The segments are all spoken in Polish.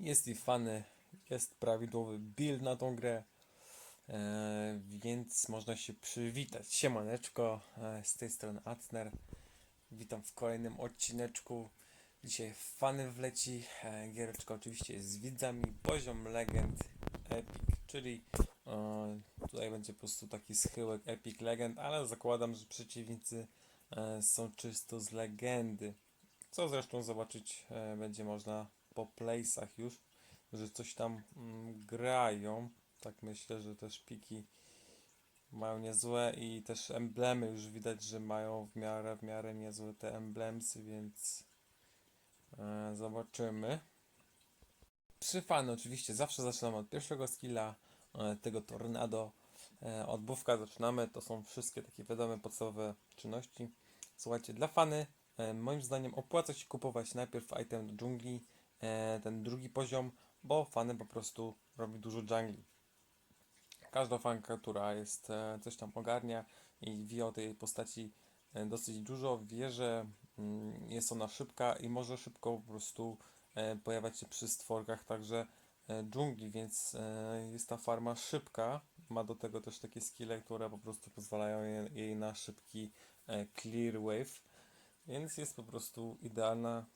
Jest i fany, jest prawidłowy build na tą grę, e, więc można się przywitać. Siemaneczko, e, z tej strony Atner. Witam w kolejnym odcineczku. Dzisiaj fany wleci. E, giereczka oczywiście z widzami. Poziom legend Epic, czyli tutaj będzie po prostu taki schyłek Epic Legend, ale zakładam, że przeciwnicy są czysto z legendy. Co zresztą zobaczyć będzie można po playsach już, że coś tam mm, grają. Tak myślę, że te szpiki mają niezłe i też emblemy już widać, że mają w miarę, w miarę niezłe te emblemsy, więc e, zobaczymy. Przy fany oczywiście zawsze zaczynamy od pierwszego skilla, e, tego tornado. E, od zaczynamy, to są wszystkie takie wiadome podstawowe czynności. Słuchajcie, dla fany e, moim zdaniem opłaca się kupować najpierw item do dżungli, ten drugi poziom, bo fany po prostu robi dużo jungli. Każda fanka, która jest, e, coś tam ogarnia i wie o tej postaci e, dosyć dużo, wie, że mm, jest ona szybka i może szybko po prostu e, pojawiać się przy stworkach także e, dżungli, więc e, jest ta farma szybka. Ma do tego też takie skille, które po prostu pozwalają jej, na szybki e, clear wave, więc jest po prostu idealna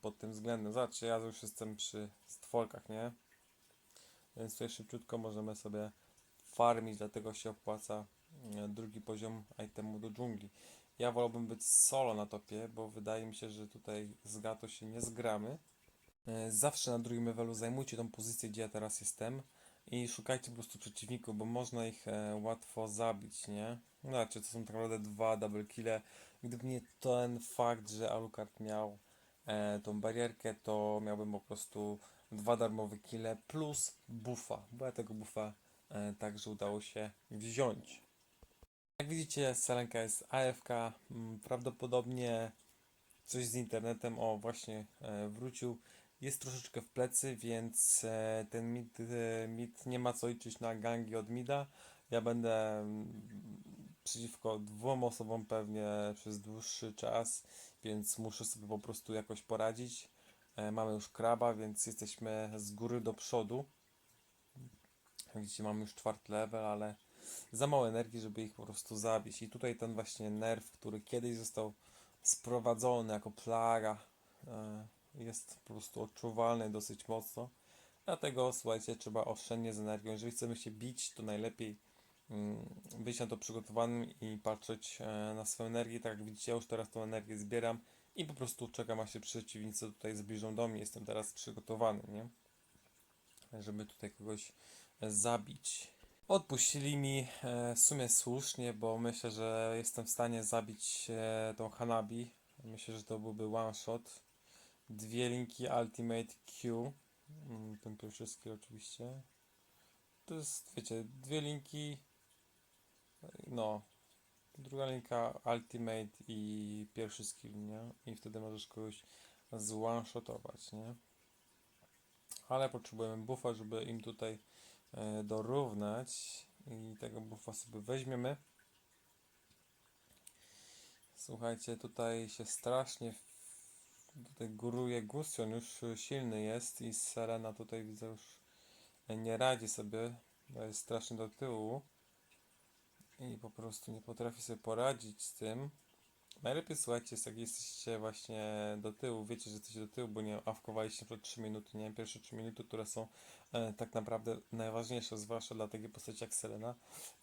pod tym względem. Zobaczcie, ja już jestem przy stworkach, nie? Więc tutaj szybciutko możemy sobie farmić, dlatego się opłaca e, drugi poziom itemu do dżungli. Ja wolałbym być solo na topie, bo wydaje mi się, że tutaj z gato się nie zgramy. E, Zawsze na drugim levelu zajmujcie tą pozycję, gdzie ja teraz jestem i szukajcie po prostu przeciwników, bo można ich e, łatwo zabić, nie? Znaczy, to są tak naprawdę dwa double kille. Gdyby nie ten fakt, że Alucard miał tą barierkę, to miałbym po prostu dwa darmowe kille plus buffa, bo ja tego buffa e, także udało się wziąć. Jak widzicie, Selenka jest AFK, mm, prawdopodobnie coś z internetem, o właśnie e, wrócił, jest troszeczkę w plecy, więc e, ten mid, e, mid nie ma co liczyć na gangi od mida. Ja będę mm, przeciwko dwóm osobom pewnie przez dłuższy czas, więc muszę sobie po prostu jakoś poradzić. E, Mamy już kraba, więc jesteśmy z góry do przodu. Jak widzicie, mamy już czwarty level, ale za mało energii, żeby ich po prostu zabić. I tutaj ten właśnie nerw, który kiedyś został sprowadzony jako plaga, e, jest po prostu odczuwalny dosyć mocno. Dlatego słuchajcie, trzeba oszczędnie z energią. Jeżeli chcemy się bić, to najlepiej być na to przygotowanym i patrzeć e, na swoją energię. Tak jak widzicie, ja już teraz tą energię zbieram i po prostu czekam, aż się przeciwnicy tutaj zbliżą do mnie. Jestem teraz przygotowany, nie? Żeby tutaj kogoś e, zabić. Odpuścili mi e, w sumie słusznie, bo myślę, że jestem w stanie zabić tą Hanabi. Myślę, że to byłby one shot. Dwie linki Ultimate Q. Mm, Ten pierwszy skill oczywiście. To jest, wiecie, dwie linki. No. Druga linka Ultimate i pierwszy skill, nie? I wtedy możesz kogoś z one shotować, nie? Ale potrzebujemy buffa, żeby im tutaj e, dorównać i tego buffa sobie weźmiemy. Słuchajcie, tutaj się strasznie tutaj góruje Gusion, już silny jest i Serena tutaj widzę już nie radzi sobie, bo jest strasznie do tyłu i po prostu nie potrafi sobie poradzić z tym. Najlepiej słuchajcie, jest jak jesteście właśnie do tyłu, wiecie, że jesteście do tyłu, bo nie awkowaliście przed 3 minuty, nie pierwsze 3 minuty, które są e, tak naprawdę najważniejsze, zwłaszcza dla takiej postaci jak Selena,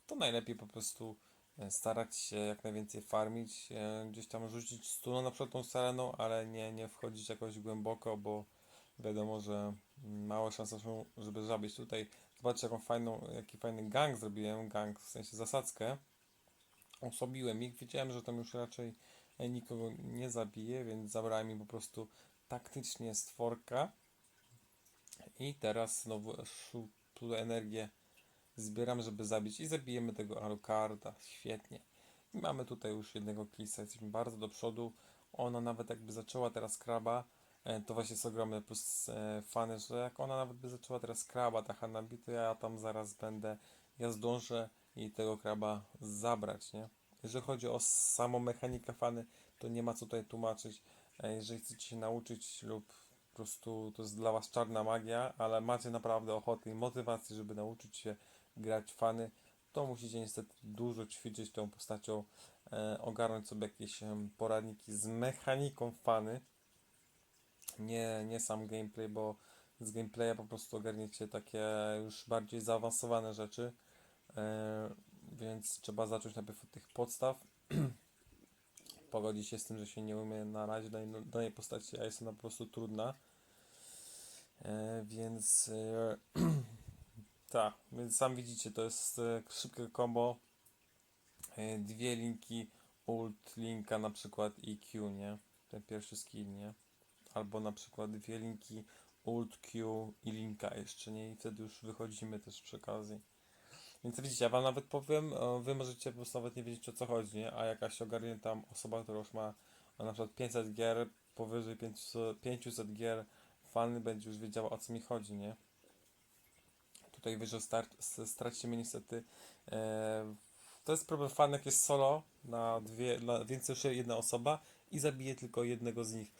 to najlepiej po prostu e, starać się jak najwięcej farmić, e, gdzieś tam rzucić stuna na przykład tą Seleną, ale nie, nie wchodzić jakoś głęboko, bo wiadomo, że mm, małe szanse są, żeby zabić tutaj. Zobaczcie jaką fajną, jaki fajny gang zrobiłem, gang w sensie zasadzkę. Osłabiłem ich, wiedziałem, że tam już raczej e, nikogo nie zabije, więc zabrałem mi po prostu taktycznie stworka. I teraz znowu energię zbieram, żeby zabić i zabijemy tego Alucarda. Świetnie. I mamy tutaj już jednego klisa, jesteśmy bardzo do przodu. Ona nawet jakby zaczęła teraz kraba, to właśnie jest ogromny plus e, fany, że jak ona nawet by zaczęła teraz kraba, ta Hanabi, to ja tam zaraz będę, ja zdążę i tego kraba zabrać, nie? Jeżeli chodzi o samą mechanikę fany, to nie ma co tutaj tłumaczyć. E, Jeżeli chcecie się nauczyć lub Po prostu to jest dla was czarna magia, ale macie naprawdę ochotę i motywację, żeby nauczyć się grać fany, to musicie niestety dużo ćwiczyć tą postacią, e, ogarnąć sobie jakieś poradniki z mechaniką fany. Nie, nie sam gameplay, bo z gameplaya po prostu ogarniecie takie już bardziej zaawansowane rzeczy. E, więc trzeba zacząć najpierw od tych podstaw. Pogodzić się z tym, że się nie umie na razie danej, danej postaci, a jest ona po prostu trudna. E, więc e, tak, więc sam widzicie, to jest szybkie combo. Dwie linki, ult, linka na przykład i Q, nie? Ten pierwszy skill, nie? Albo na przykład dwie linki, ult, Q i linka jeszcze, nie? I wtedy już wychodzimy też przy okazji. Więc widzicie, ja wam nawet powiem, e, wy możecie po prostu nawet nie wiedzieć o co chodzi, nie? A jakaś ogarnięta osoba, która już ma na przykład 500 gier, powyżej 500, 500 gier, fany będzie już wiedziała o co mi chodzi, nie? Tutaj wyżej start, s- stracicie mnie niestety. E, to jest problem fan, jak jest solo na dwie, na więcej niż jedna osoba i zabije tylko jednego z nich.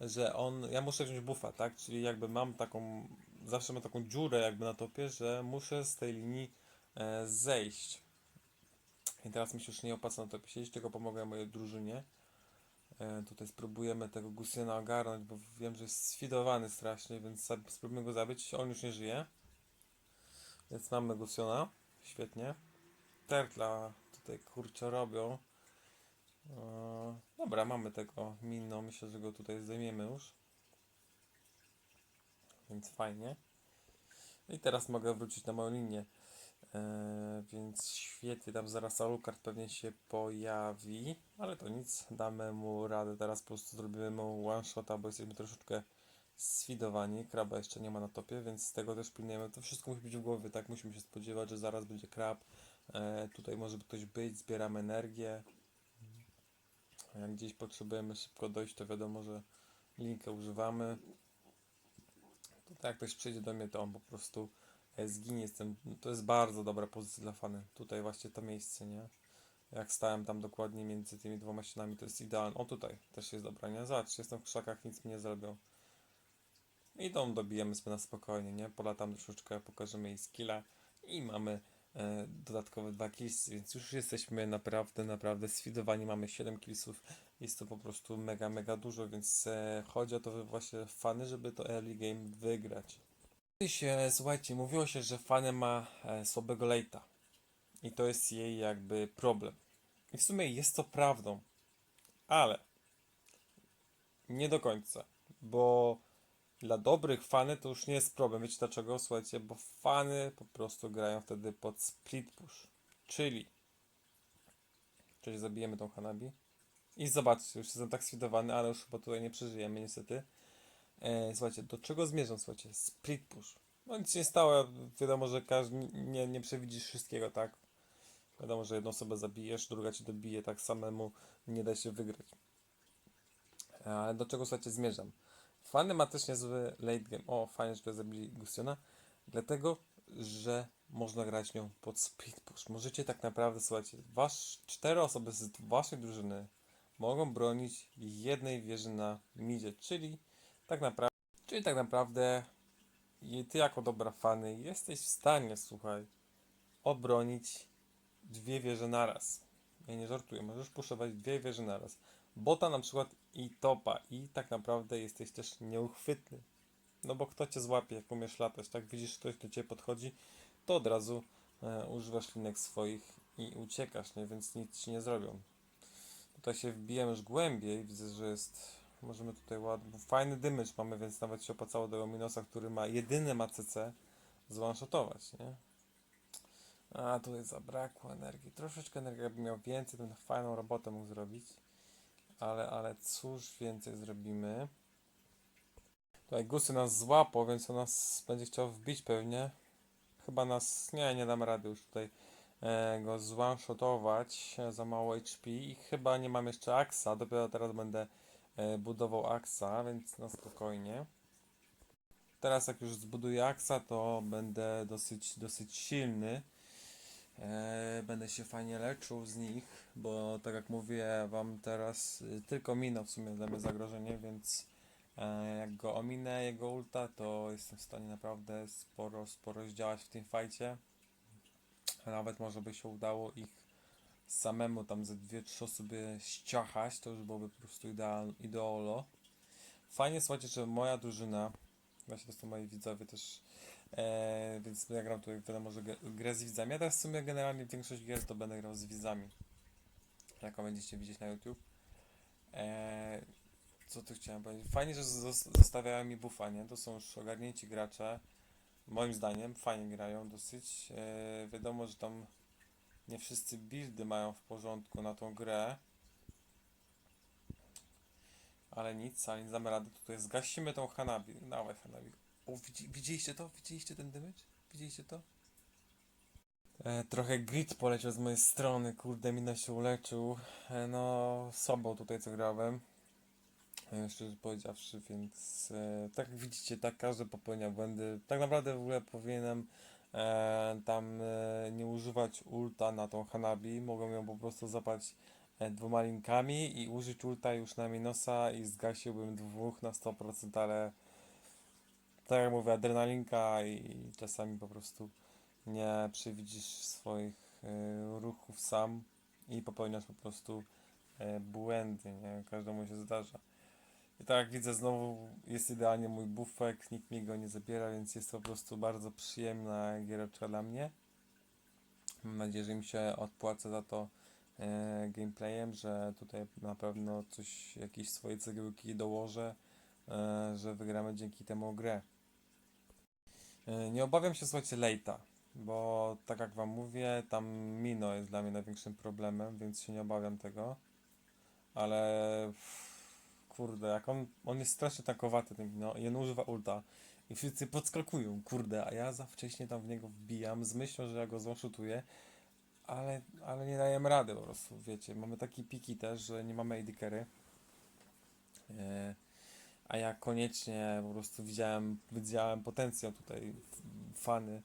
Że on, ja muszę wziąć buffa, tak? Czyli jakby mam taką, zawsze mam taką dziurę jakby na topie, że muszę z tej linii e, zejść. I teraz mi się już nie opłaca na topie siedzieć, tylko pomogę mojej drużynie. E, tutaj spróbujemy tego Gusiana ogarnąć, bo wiem, że jest sfidowany strasznie, więc spróbujemy go zabić. On już nie żyje. Więc mamy Gusiona. Świetnie. Tertla tutaj kurczę robią. E, dobra, mamy tego Minno. Myślę, że go tutaj zdejmiemy już. Więc fajnie. I teraz mogę wrócić na moją linię. E, więc świetnie, tam zaraz Alucard pewnie się pojawi, ale to nic, damy mu radę, teraz po prostu zrobimy mu one shota, bo jesteśmy troszeczkę sfidowani, kraba jeszcze nie ma na topie, więc z tego też pilnujemy, to wszystko musi być w głowie, tak, musimy się spodziewać, że zaraz będzie krab, e, tutaj może ktoś być, zbieramy energię, jak gdzieś potrzebujemy szybko dojść, to wiadomo, że linkę używamy, to tak ktoś przyjdzie do mnie, to on po prostu e, zginie tym. To jest bardzo dobra pozycja dla fany. Tutaj właśnie to miejsce, nie? Jak stałem tam dokładnie między tymi dwoma ścianami, to jest idealne. O tutaj też jest dobra, nie? Zobacz, jestem w krzakach, nic mi nie zrobią. Idą, dobijemy sobie na spokojnie, nie? Polatam troszeczkę, pokażemy jej skilla i mamy dodatkowe dwa kills, więc już jesteśmy naprawdę, naprawdę sfidowani. Mamy 7 killsów. Jest to po prostu mega, mega dużo, więc e, chodzi o to właśnie fany, żeby to early game wygrać. Kiedyś, e, słuchajcie, mówiło się, że Fany ma e, słabego late'a i to jest jej jakby problem. I w sumie jest to prawdą, ale nie do końca, bo dla dobrych fany to już nie jest problem. Wiecie dlaczego? Słuchajcie, bo fany po prostu grają wtedy pod split push, czyli czyli zabijemy tą Hanabi i zobaczcie, już jestem tak sfidowany, ale już chyba tutaj nie przeżyjemy niestety. E, słuchajcie, do czego zmierzam? Słuchajcie, split push. No nic nie stało, wiadomo, że każdy nie, nie przewidzisz wszystkiego, tak? Wiadomo, że jedną osobę zabijesz, druga ci dobije, tak samemu nie da się wygrać. E, Ale do czego, słuchajcie, zmierzam? Fany ma też niezły late game. O, fajnie, że zabili Gustiona. Dlatego, że można grać nią pod split push. Możecie tak naprawdę, słuchajcie, wasz, cztery osoby z waszej drużyny mogą bronić jednej wieży na midzie, czyli tak naprawdę, czyli tak naprawdę ty jako dobra fany jesteś w stanie, słuchaj, obronić dwie wieże naraz. Ja nie żartuję, możesz puszować dwie wieże naraz. Bota na przykład i topa i tak naprawdę jesteś też nieuchwytny. No bo kto cię złapie, jak umiesz latać, tak? Widzisz, ktoś do ciebie podchodzi, to od razu e, używasz linek swoich i uciekasz, nie? Więc nic ci nie zrobią. Tutaj się wbijemy już głębiej, widzę, że jest... Możemy tutaj ładny, fajny damage mamy, więc nawet się opłacało tego Minosa, który ma jedyny ACC, zwanshotować, nie? A tutaj zabrakło energii. Troszeczkę energii, jakby miał więcej, to fajną robotę mógł zrobić. Ale, ale cóż więcej zrobimy. Tutaj Gusy nas złapał, więc on nas będzie chciał wbić pewnie. Chyba nas, nie, nie dam rady już tutaj e, go zwanshotować za mało HP i chyba nie mam jeszcze Axa, dopiero teraz będę e, budował Axa, więc na spokojnie. Teraz jak już zbuduję Axa, to będę dosyć, dosyć silny. E, będę się fajnie leczył z nich, bo tak jak mówię wam teraz, y, tylko Mino w sumie dla mnie zagrożenie, więc E, jak go ominę, jego ulta, to jestem w stanie naprawdę sporo, sporo zdziałać w tym fajcie. Nawet może by się udało ich samemu tam ze dwie, trzy osoby ściachać, to już byłoby po prostu ideal, ideolo. Fajnie słuchajcie, że moja drużyna, właśnie to są moi widzowie też, e, więc ja gram tutaj wiadomo, że grę z widzami. Ja teraz w sumie generalnie większość gier to będę grał z widzami. Jaką będziecie widzieć na YouTube. E, co tu chciałem powiedzieć? Fajnie, że zos- zostawiają mi buffa, nie? To są już ogarnięci gracze. Moim zdaniem fajnie grają dosyć. E, wiadomo, że tam nie wszyscy buildy mają w porządku na tą grę. Ale nic, ale nie damy rady. Tutaj zgasimy tą Hanabi. Dawaj Hanabi. O, widzi, widzieliście to? Widzieliście ten damage? Widzieliście to? E, trochę grit poleciał z mojej strony, kurde, mina się uleczył. E, no, słabo tutaj co grałem. E, szczerze powiedziawszy, więc e, tak jak widzicie, tak każdy popełnia błędy. Tak naprawdę w ogóle powinienem e, tam e, nie używać ulta na tą Hanabi. Mogłem ją po prostu zapać e, dwoma linkami i użyć ulta już na Minosa i zgasiłbym dwóch na 100%, ale tak jak mówię, adrenalinka i czasami po prostu nie przewidzisz swoich e, ruchów sam i popełniasz po prostu e, błędy, nie? Każdemu się zdarza. I tak jak widzę, znowu jest idealnie mój bufek, nikt mi go nie zabiera, więc jest to po prostu bardzo przyjemna giereczka dla mnie. Mam nadzieję, że mi się odpłaca za to e, gameplayem, że tutaj na pewno coś, jakieś swoje cegiełki dołożę, e, że wygramy dzięki temu grę. E, nie obawiam się, słuchajcie, lejta, bo tak jak wam mówię, tam Mino jest dla mnie największym problemem, więc się nie obawiam tego. Ale kurde, jak on, on jest strasznie tankowaty ten Mino i on używa ulta i wszyscy podskakują, kurde, a ja za wcześnie tam w niego wbijam z myślą, że ja go zonszutuję, ale, ale nie dajemy rady po prostu, wiecie, mamy takie piki też, że nie mamy AD carry. E, a ja koniecznie po prostu widziałem, widziałem potencjał tutaj, fany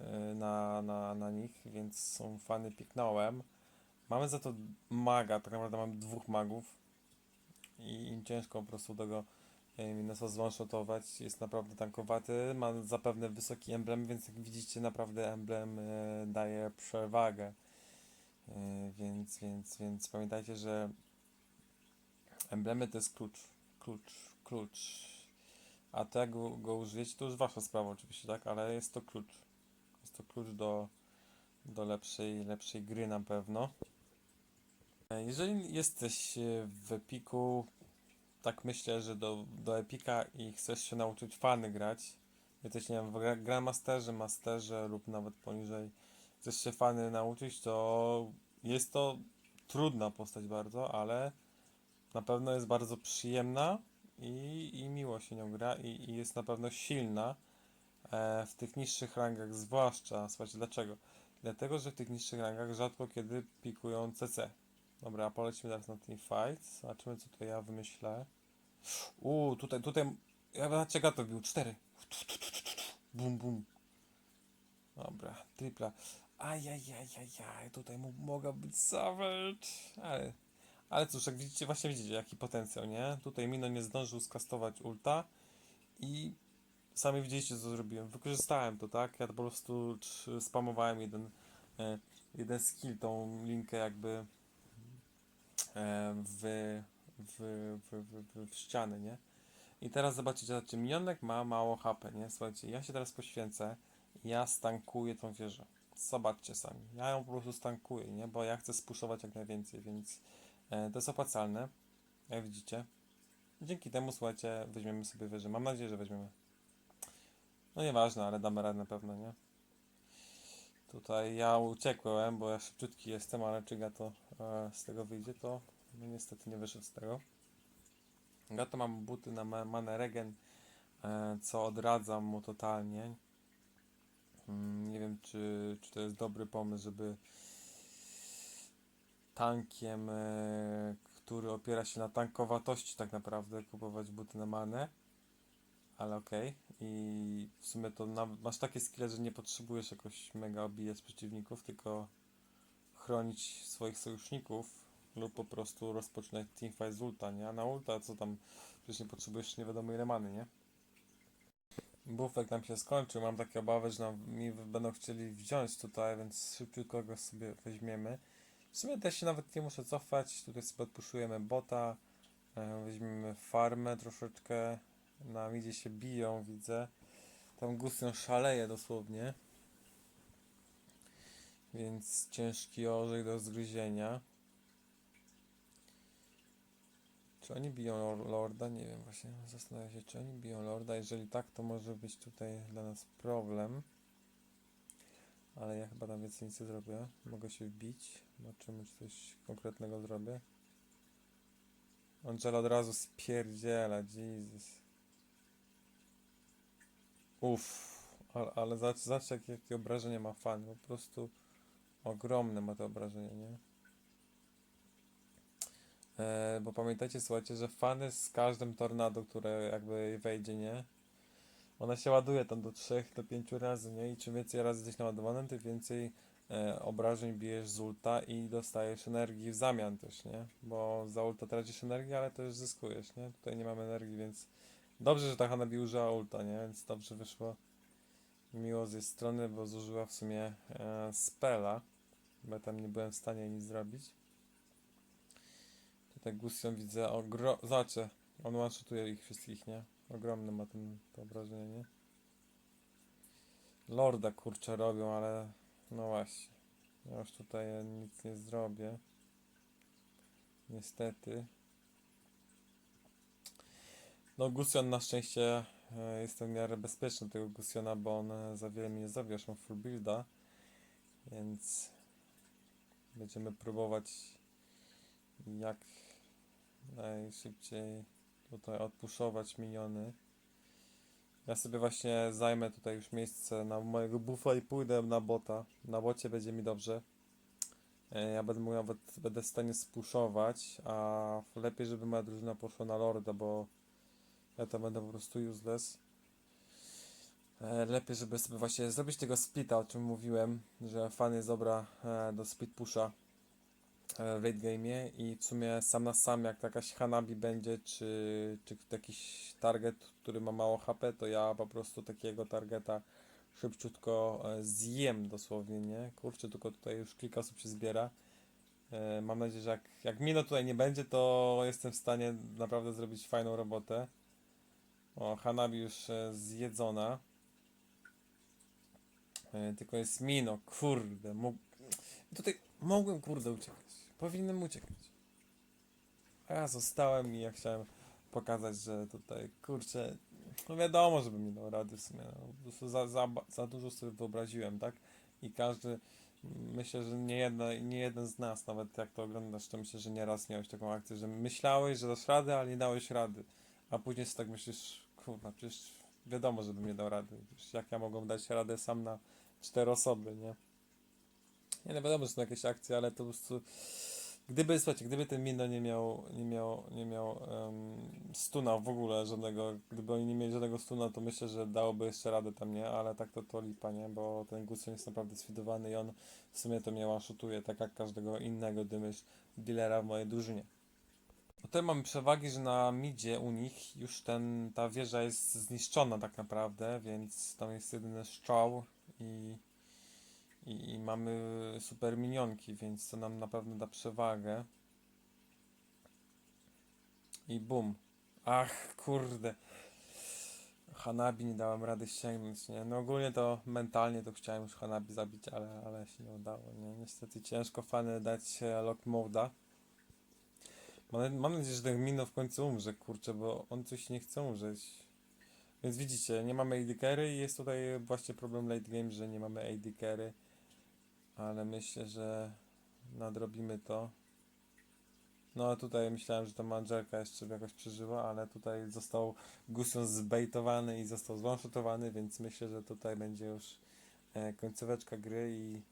y, na, na, na nich, więc są fany, piknąłem. Mamy za to maga, tak naprawdę mam dwóch magów i im ciężko po prostu tego y, Minosa zwanshotować. Jest naprawdę tankowaty, ma zapewne wysoki emblem, więc jak widzicie naprawdę emblem y, daje przewagę. Y, Więc, więc, więc pamiętajcie, że emblemy to jest klucz, klucz, klucz. A to jak go, użyjecie, to już wasza sprawa oczywiście, tak? Ale jest to klucz. Jest to klucz do, do lepszej, lepszej gry na pewno. E, Jeżeli jesteś e, w Epiku, tak myślę, że do, do Epika i chcesz się nauczyć fany grać, jesteś, nie wiem, w gra- Grandmasterze, Masterze lub nawet poniżej, chcesz się fany nauczyć, to jest to trudna postać bardzo, ale na pewno jest bardzo przyjemna i, i miło się nią gra i, i jest na pewno silna e, w tych niższych rangach zwłaszcza. Słuchajcie, dlaczego? Dlatego, że w tych niższych rangach rzadko kiedy pikują CC. Dobra, polecimy teraz na ten fight. Zobaczymy, co to ja wymyślę. Uuu, tutaj, tutaj... Ja zobaczcie, to wbił. Cztery. Bum, bum. Dobra, tripla. Ajajajajaj, tutaj mógł, być savage, ale... Ale cóż, jak widzicie, właśnie widzicie, jaki potencjał, nie? Tutaj Mino nie zdążył skastować ulta i sami widzieliście, co zrobiłem. Wykorzystałem to, tak? Ja po prostu spamowałem jeden, e, jeden skill, tą linkę jakby e, w, w, w, w, w, ścianę, nie? I teraz zobaczycie, zobaczcie, minionek ma mało HP, nie? Słuchajcie, ja się teraz poświęcę ja stankuję tą wieżę. Zobaczcie sami. Ja ją po prostu stankuję, nie? Bo ja chcę spuszować jak najwięcej, więc e, to jest opłacalne, jak widzicie. Dzięki temu, słuchajcie, weźmiemy sobie wieżę. Mam nadzieję, że weźmiemy. No nieważne, ale damy radę na pewno, nie? Tutaj ja uciekłem, bo ja szybciutki jestem, ale czy Gato e, z tego wyjdzie, to no, niestety nie wyszedł z tego. Gato mam buty na ma- manę regen, e, co odradzam mu totalnie. Mm, Nie wiem, czy, czy to jest dobry pomysł, żeby tankiem, e, który opiera się na tankowatości tak naprawdę, kupować buty na manę. Ale okej. I w sumie to na, masz takie skille, że nie potrzebujesz jakoś mega obijać przeciwników, tylko chronić swoich sojuszników. lub po prostu rozpoczynać teamfight z ulta, nie? A na ulta co tam, przecież nie potrzebujesz nie wiadomo ile many, nie? Bufek nam się skończył, mam takie obawy, że nam mi będą chcieli wziąć tutaj, więc szybciutko go sobie weźmiemy. W sumie też się nawet nie muszę cofać, tutaj sobie odpuszujemy bota, e, weźmiemy farmę troszeczkę, na midzie się biją, widzę. Tam Gustian szaleje dosłownie. Więc ciężki orzech do zgryzienia. Czy oni biją lor- Lorda? Nie wiem, właśnie zastanawiam się, czy oni biją Lorda. Jeżeli tak, to może być tutaj dla nas problem. Ale ja chyba tam więcej nic nie zrobię. Mogę się wbić. Zobaczymy, czy coś konkretnego zrobię. Angela od razu spierdziela, Jesus. Uff, ale, ale zobacz, zobacz jakie, jakie obrażenie ma fan. Po prostu ogromne ma to obrażenie, nie? E, bo pamiętajcie, słuchajcie, że fany z każdym tornado, które jakby wejdzie, nie? Ona się ładuje tam do 3 do 5 razy, nie? I czym więcej razy jesteś naładowanym, tym więcej obrażeń bijesz z ulta i dostajesz energii w zamian też, nie? Bo za ulta tracisz energię, ale też zyskujesz, nie? Tutaj nie mamy energii, więc dobrze, że ta Hanabi użyła ulta, nie? Więc dobrze wyszło miło z jej strony, bo zużyła w sumie e, spela, bo tam nie byłem w stanie nic zrobić. Tutaj Gusion widzę ogro... Zobaczcie, on one-shotuje ich wszystkich, nie? Ogromne ma ten, to obrażenie, nie? Lorda kurczę robią, ale no właśnie. Ja już tutaj nic nie zrobię. Niestety. No Gusion na szczęście e, jestem w miarę bezpieczny tego Gusiona, bo on e, za wiele mi nie zrobi, aż mam full builda. Więc będziemy próbować jak najszybciej tutaj odpuszować miniony. Ja sobie właśnie zajmę tutaj już miejsce na mojego buffa i pójdę na bota. Na bocie będzie mi dobrze. E, Ja będę mógł nawet będę w stanie spuszować, a lepiej żeby moja drużyna poszła na lorda, bo ja tam będę po prostu useless. E, Lepiej, żeby sobie właśnie zrobić tego splita, o czym mówiłem, że fan jest dobra e, do split pusha w late game'ie i w sumie sam na sam jak jakaś Hanabi będzie, czy, czy jakiś target, który ma mało HP, to ja po prostu takiego targeta szybciutko e, zjem dosłownie, nie? Kurczę, tylko tutaj już kilka osób się zbiera. E, Mam nadzieję, że jak, jak Mino tutaj nie będzie, to jestem w stanie naprawdę zrobić fajną robotę. O, Hanabi już e, zjedzona. Tylko jest Mino, kurde. Mógł... Tutaj mogłem, kurde, uciekać. Powinienem uciekać. A ja zostałem i ja chciałem pokazać, że tutaj, kurczę, no wiadomo, żebym nie dał rady w sumie. No, po za, za, za dużo sobie wyobraziłem, tak? I każdy, myślę, że nie, jedna, nie jeden z nas, nawet jak to oglądasz, to myślę, że nieraz miałeś taką akcję, że myślałeś, że dasz radę, ale nie dałeś rady. A później sobie tak myślisz, kurwa, przecież wiadomo, żebym nie dał rady. Przecież jak ja mogłem dać radę sam na cztery osoby, nie? Nie no wiadomo, że są jakieś akcje, ale to po prostu gdyby, słuchajcie, gdyby ten Mino nie miał, nie miał, nie miał um, stuna w ogóle żadnego, gdyby oni nie mieli żadnego stuna, to myślę, że dałoby jeszcze radę tam, nie? Ale tak to, to lipa, nie? Bo ten Gusion jest naprawdę sfidowany i on w sumie to mnie one-shotuje, tak jak każdego innego dymysz dealera w mojej drużynie. Tutaj mamy przewagi, że na midzie u nich już ten, ta wieża jest zniszczona tak naprawdę, więc tam jest jedyny strzał i, i, i mamy super minionki, więc to nam na pewno da przewagę. I bum. Ach, kurde. Hanabi nie dałem rady ściągnąć, nie? No ogólnie to mentalnie to chciałem już Hanabi zabić, ale, ale się nie udało, nie? Niestety ciężko fany dać e, lock moda. Mam, mam nadzieję, że ten Mino w końcu umrze, kurczę, bo on coś nie chce umrzeć. Więc widzicie, nie mamy AD carry i jest tutaj właśnie problem late game, że nie mamy AD carry. Ale myślę, że nadrobimy to. No a tutaj myślałem, że ta Angelka jeszcze jakoś przeżyła, ale tutaj został Gusion zbejtowany i został zwanshotowany, więc myślę, że tutaj będzie już e, końcóweczka gry i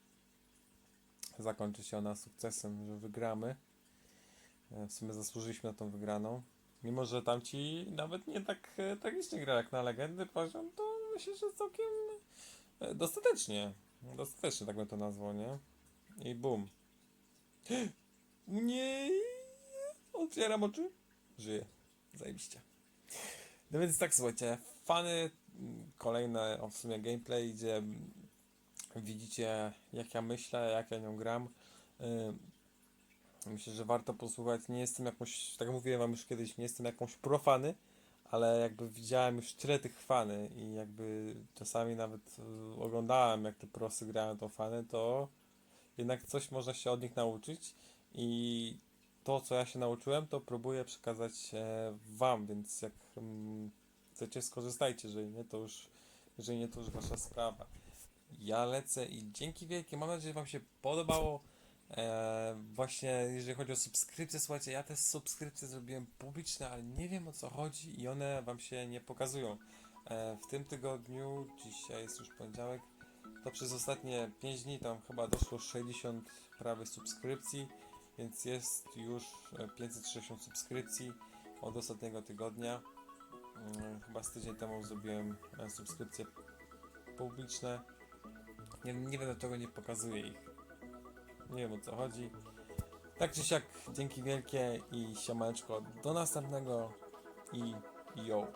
zakończy się ona sukcesem, że wygramy. E, W sumie zasłużyliśmy na tą wygraną. Mimo, że tamci nawet nie tak e, tragicznie gra jak na legendy poziom, to myślę, że całkiem dostatecznie. Dostatecznie tak bym to nazwał, nie? I bum. Nie. Otwieram oczy. Żyję. Zajebiście. No więc tak, słuchajcie, fany, kolejne, w sumie gameplay, gdzie widzicie jak ja myślę, jak ja nią gram. Ym, Myślę, że warto posłuchać. Nie jestem jakąś, tak jak mówiłem wam już kiedyś, nie jestem jakąś profany, ale jakby widziałem już tyle tych fany i jakby czasami nawet y, oglądałem jak te prosy grają tą fany, to jednak coś można się od nich nauczyć i to co ja się nauczyłem, to próbuję przekazać e, wam, więc jak mm, chcecie skorzystajcie, jeżeli nie, to już jeżeli nie, to już wasza sprawa. Ja lecę i dzięki wielkie, mam nadzieję, że wam się podobało. E, właśnie jeżeli chodzi o subskrypcje, słuchajcie, ja te subskrypcje zrobiłem publiczne, ale nie wiem o co chodzi i one wam się nie pokazują. E, w tym tygodniu, dzisiaj jest już poniedziałek, to przez ostatnie 5 dni tam chyba doszło 60 prawie subskrypcji, więc jest już e, 560 subskrypcji od ostatniego tygodnia. Mm, Chyba z tydzień temu zrobiłem e, subskrypcje publiczne. Nie, nie wiem dlaczego nie pokazuję ich. Nie wiem o co chodzi. Tak czy siak, dzięki wielkie i siemaneczko. Do następnego i yo.